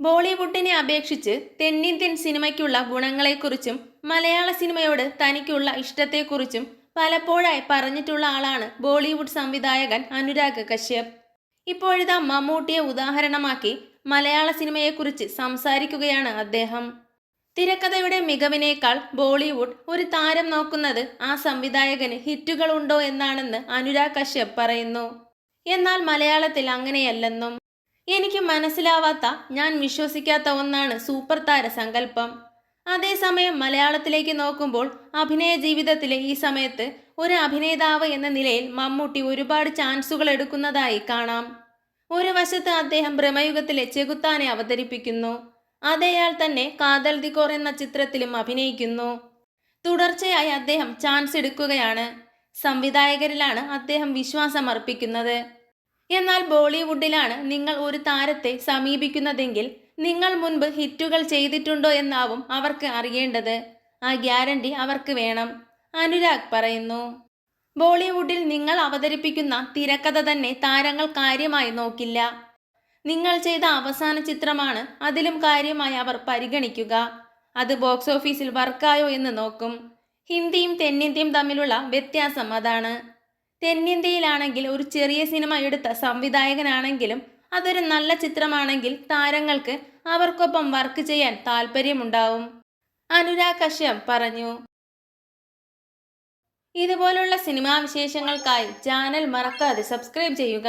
ബോളിവുഡിനെ അപേക്ഷിച്ച് തെന്നിന്ത്യൻ സിനിമയ്ക്കുള്ള ഗുണങ്ങളെക്കുറിച്ചും മലയാള സിനിമയോട് തനിക്കുള്ള ഇഷ്ടത്തെക്കുറിച്ചും പലപ്പോഴായി പറഞ്ഞിട്ടുള്ള ആളാണ് ബോളിവുഡ് സംവിധായകൻ അനുരാഗ് കശ്യപ്. ഇപ്പോഴിതാ മമ്മൂട്ടിയെ ഉദാഹരണമാക്കി മലയാള സിനിമയെക്കുറിച്ച് സംസാരിക്കുകയാണ് അദ്ദേഹം. തിരക്കഥയുടെ മികവിനേക്കാൾ ബോളിവുഡ് ഒരു താരം നോക്കുന്നത് ആ സംവിധായകന് ഹിറ്റുകളുണ്ടോ എന്നാണെന്ന് അനുരാഗ് കശ്യപ് പറയുന്നു. എന്നാൽ മലയാളത്തിൽ അങ്ങനെയല്ലെന്നും എനിക്ക് മനസ്സിലാവാത്ത ഞാൻ വിശ്വസിക്കാത്ത ഒന്നാണ് സൂപ്പർ താര സങ്കല്പം. അതേസമയം മലയാളത്തിലേക്ക് നോക്കുമ്പോൾ അഭിനയ ജീവിതത്തിലെ ഈ സമയത്ത് ഒരു അഭിനേതാവ് എന്ന നിലയിൽ മമ്മൂട്ടി ഒരുപാട് ചാൻസുകൾ എടുക്കുന്നതായി കാണാം. ഒരു വശത്ത് അദ്ദേഹം ഭ്രമയുഗത്തിലെ ചെകുത്താനെ അവതരിപ്പിക്കുന്നു. അതേയാൾ തന്നെ കാതൽ ദിക്കോർ എന്ന ചിത്രത്തിലും അഭിനയിക്കുന്നു. തുടർച്ചയായി അദ്ദേഹം ചാൻസ് എടുക്കുകയാണ്. സംവിധായകരിലാണ് അദ്ദേഹം വിശ്വാസം അർപ്പിക്കുന്നത് എന്നാൽ ബോളിവുഡിലാണ് നിങ്ങൾ ഒരു താരത്തെ സമീപിക്കുന്നതെങ്കിൽ നിങ്ങൾ മുൻപ് ഹിറ്റുകൾ ചെയ്തിട്ടുണ്ടോ എന്നാവും അവർക്ക് അറിയേണ്ടത്. ആ ഗ്യാരണ്ടി അവർക്ക് വേണം. അനുരാഗ് പറയുന്നു. ബോളിവുഡിൽ നിങ്ങൾ അവതരിപ്പിക്കുന്ന തിരക്കഥ തന്നെ താരങ്ങൾ കാര്യമായി നോക്കില്ല. നിങ്ങൾ ചെയ്ത അവസാന ചിത്രമാണ് അതിലും കാര്യമായി അവർ പരിഗണിക്കുക. അത് ബോക്സ് ഓഫീസിൽ വർക്കായോ എന്ന് നോക്കും. ഹിന്ദിയും തെന്നിന്ത്യയും തമ്മിലുള്ള വ്യത്യാസം അതാണ്. തെന്നിന്ത്യയിലാണെങ്കിൽ ഒരു ചെറിയ സിനിമ എടുത്ത സംവിധായകനാണെങ്കിലും അതൊരു നല്ല ചിത്രമാണെങ്കിൽ താരങ്ങൾക്ക് അവർക്കൊപ്പം വർക്ക് ചെയ്യാൻ താല്പര്യമുണ്ടാവും. അനുരാഗ് കശ്യപ് പറഞ്ഞു. ഇതുപോലുള്ള സിനിമാ വിശേഷങ്ങൾക്കായി ചാനൽ മറക്കാതെ സബ്സ്ക്രൈബ് ചെയ്യുക.